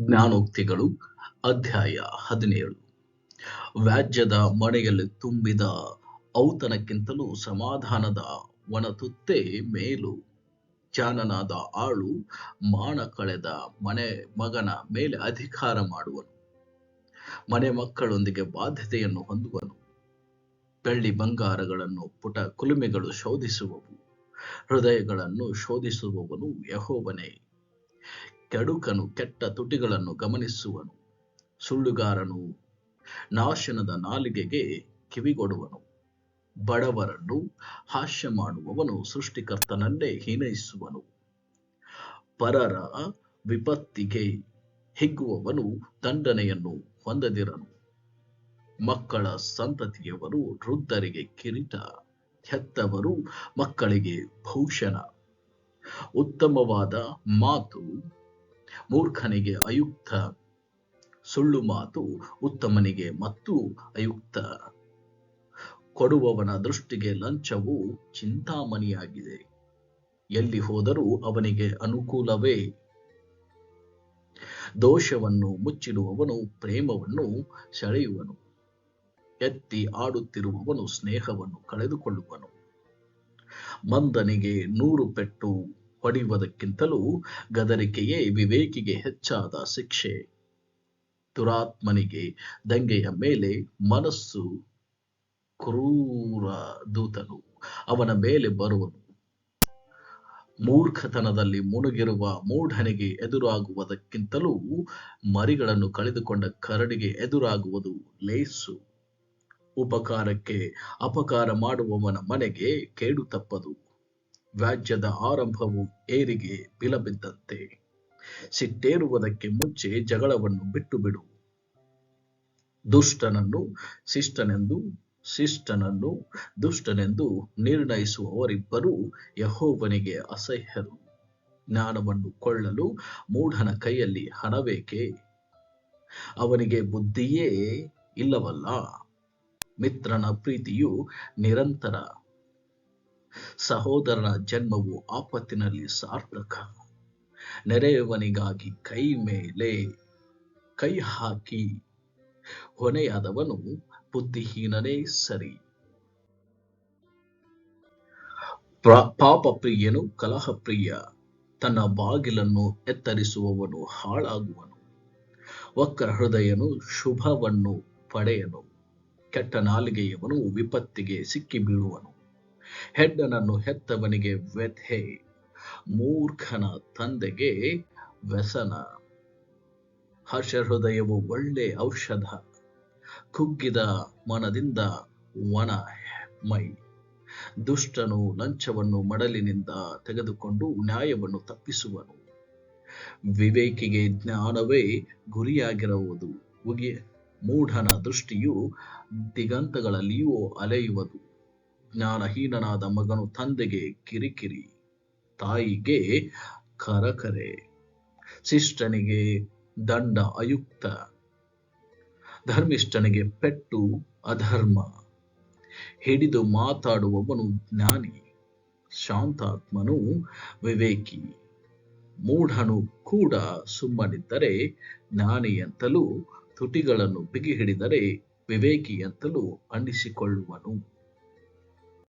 ಜ್ಞಾನೋಕ್ತಿಗಳು. ಅಧ್ಯಾಯ ಹದಿನೇಳು. ವ್ಯಾಜ್ಯದ ಮನೆಯಲ್ಲಿ ತುಂಬಿದ ಔತಣಕ್ಕಿಂತಲೂ ಸಮಾಧಾನದ ಒಣತುತ್ತೆ ಮೇಲು. ಚಾನನಾದ ಆಳು ಮಾನ ಕಳೆದ ಮನೆ ಮಗನ ಮೇಲೆ ಅಧಿಕಾರ ಮಾಡುವನು. ಮನೆ ಮಕ್ಕಳೊಂದಿಗೆ ಬಾಧ್ಯತೆಯನ್ನು ಹೊಂದುವನು. ಬೆಳ್ಳಿ ಬಂಗಾರಗಳನ್ನು ಪುಟ ಕುಲುಮೆಗಳು ಶೋಧಿಸುವವು. ಹೃದಯಗಳನ್ನು ಶೋಧಿಸುವವನು ಯಹೋವನೇ. ಕೆಡುಕನು, ಕೆಟ್ಟ ತುಟಿಗಳನ್ನು ಗಮನಿಸುವನು, ಸುಳ್ಳುಗಾರನು ನಾಶನದ ನಾಲಿಗೆಗೆ ಕಿವಿಗೊಡುವನು. ಬಡವರನ್ನು ಹಾಸ್ಯ ಮಾಡುವವನು ಸೃಷ್ಟಿಕರ್ತನನ್ನೇ ಹೀನೈಸುವನು. ಪರರ ವಿಪತ್ತಿಗೆ ಹಿಗ್ಗುವವನು ದಂಡನೆಯನ್ನು ಹೊಂದದಿರನು. ಮಕ್ಕಳ ಸಂತತಿಯವರು ವೃದ್ಧರಿಗೆ ಕಿರೀಟ, ಹೆತ್ತವರು ಮಕ್ಕಳಿಗೆ ಭೂಷಣ. ಉತ್ತಮವಾದ ಮಾತು ಮೂರ್ಖನಿಗೆ ಅಯುಕ್ತ. ಸುಳ್ಳು ಮಾತು ಉತ್ತಮನಿಗೆ ಮತ್ತು ಅಯುಕ್ತ. ಕೊಡುವವನ ದೃಷ್ಟಿಗೆ ಲಂಚವು ಚಿಂತಾಮಣಿಯಾಗಿದೆ. ಎಲ್ಲಿ ಹೋದರೂ ಅವನಿಗೆ ಅನುಕೂಲವೇ. ದೋಷವನ್ನು ಮುಚ್ಚಿಡುವವನು, ಪ್ರೇಮವನ್ನು ಸೆಳೆಯುವನು. ಎತ್ತಿ ಆಡುತ್ತಿರುವವನು, ಸ್ನೇಹವನ್ನು ಕಳೆದುಕೊಳ್ಳುವನು. ಮಂದನಿಗೆ ನೂರು ಪೆಟ್ಟು ಹೊಡೆಯುವುದಕ್ಕಿಂತಲೂ ಗದರಿಕೆಯೇ ವಿವೇಕಿಗೆ ಹೆಚ್ಚಾದ ಶಿಕ್ಷೆ. ದುರಾತ್ಮನಿಗೆ ದಂಗೆಯ ಮೇಲೆ ಮನಸ್ಸು ಕ್ರೂರ ದೂತನು ಅವನ ಮೇಲೆ ಬರುವನು. ಮೂರ್ಖತನದಲ್ಲಿ ಮುಳುಗಿರುವ ಮೂಢನಿಗೆ ಎದುರಾಗುವುದಕ್ಕಿಂತಲೂ ಮರಿಗಳನ್ನು ಕಳೆದುಕೊಂಡ ಕರಡಿಗೆ ಎದುರಾಗುವುದು ಲೇಸು. ಉಪಕಾರಕ್ಕೆ ಅಪಕಾರ ಮಾಡುವವನ ಮನೆಗೆ ಕೇಡು ತಪ್ಪದು. ವ್ಯಾಜ್ಯದ ಆರಂಭವು ಏರಿಗೆ ಬಿಲಬಿದ್ದಂತೆ. ಸಿಟ್ಟೇರುವುದಕ್ಕೆ ಮುಂಚೆ ಜಗಳವನ್ನು ಬಿಟ್ಟು ಬಿಡು ದುಷ್ಟನನ್ನು ಶಿಷ್ಟನೆಂದು, ಶಿಷ್ಟನನ್ನು ದುಷ್ಟನೆಂದು ನಿರ್ಣಯಿಸುವವರಿಬ್ಬರು ಯಹೋವನಿಗೆ ಅಸಹ್ಯರು. ಜ್ಞಾನವನ್ನು ಕೊಳ್ಳಲು ಮೂಢನ ಕೈಯಲ್ಲಿ ಹಣಬೇಕೆ ಅವನಿಗೆ ಬುದ್ಧಿಯೇ ಇಲ್ಲವಲ್ಲ. ಮಿತ್ರನ ಪ್ರೀತಿಯು ನಿರಂತರ ಸಹೋದರನ ಜನ್ಮವು ಆಪತ್ತಿನಲ್ಲಿ ಸಾರ್ಥಕ. ನೆರೆಯವನಿಗಾಗಿ ಕೈ ಮೇಲೆ ಕೈ ಹಾಕಿ, ಹೊಣೆಯಾದವನು ಬುದ್ಧಿಹೀನನೇ ಸರಿ. ಪಾಪ ಪ್ರಿಯನು ಕಲಹ ಪ್ರಿಯ ತನ್ನ ಬಾಗಿಲನ್ನು ಎತ್ತರಿಸುವವನು ಹಾಳಾಗುವನು. ವಕ್ರ ಹೃದಯನು ಶುಭವನ್ನು ಪಡೆಯನು. ಕೆಟ್ಟ ನಾಲಿಗೆಯವನು ವಿಪತ್ತಿಗೆ ಸಿಕ್ಕಿ ಬೀಳುವನು ಹೆಡ್ಡನನ್ನು ಹೆತ್ತವನಿಗೆ ವ್ಯಥೆ. ಮೂರ್ಖನ ತಂದೆಗೆ ವ್ಯಸನ. ಹರ್ಷ ಹೃದಯವು ಒಳ್ಳೆ ಔಷಧ. ಕುಗ್ಗಿದ ಮನದಿಂದ ವನ ಮೈ. ದುಷ್ಟನು ಲಂಚವನ್ನು ಮಡಲಿನಿಂದ ತೆಗೆದುಕೊಂಡು ನ್ಯಾಯವನ್ನು ತಪ್ಪಿಸುವನು. ವಿವೇಕಿಗೆ ಜ್ಞಾನವೇ ಗುರಿಯಾಗಿರುವುದು. ಮೂಢನ ದೃಷ್ಟಿಯು ದಿಗಂತಗಳಲ್ಲಿಯೂ ಅಲೆಯುವುದು. ಜ್ಞಾನಹೀನನಾದ ಮಗನು ತಂದೆಗೆ ಕಿರಿಕಿರಿ, ತಾಯಿಗೆ ಕರಕರೆ, ಶಿಷ್ಟನಿಗೆ ದಂಡ ಅಯುಕ್ತ, ಧರ್ಮಿಷ್ಠನಿಗೆ ಪೆಟ್ಟು ಅಧರ್ಮ, ಹಿಡಿದು ಮಾತಾಡುವವನು ಜ್ಞಾನಿ, ಶಾಂತಾತ್ಮನು ವಿವೇಕಿ, ಮೂಢನು ಕೂಡ ಸುಮ್ಮನಿದ್ದರೆ ಜ್ಞಾನಿಯಂತಲೂ ತುಟಿಗಳನ್ನು ಬಿಗಿ ಹಿಡಿದರೆ ವಿವೇಕಿಯಂತಲೂ ಅನ್ನಿಸಿಕೊಳ್ಳುವನು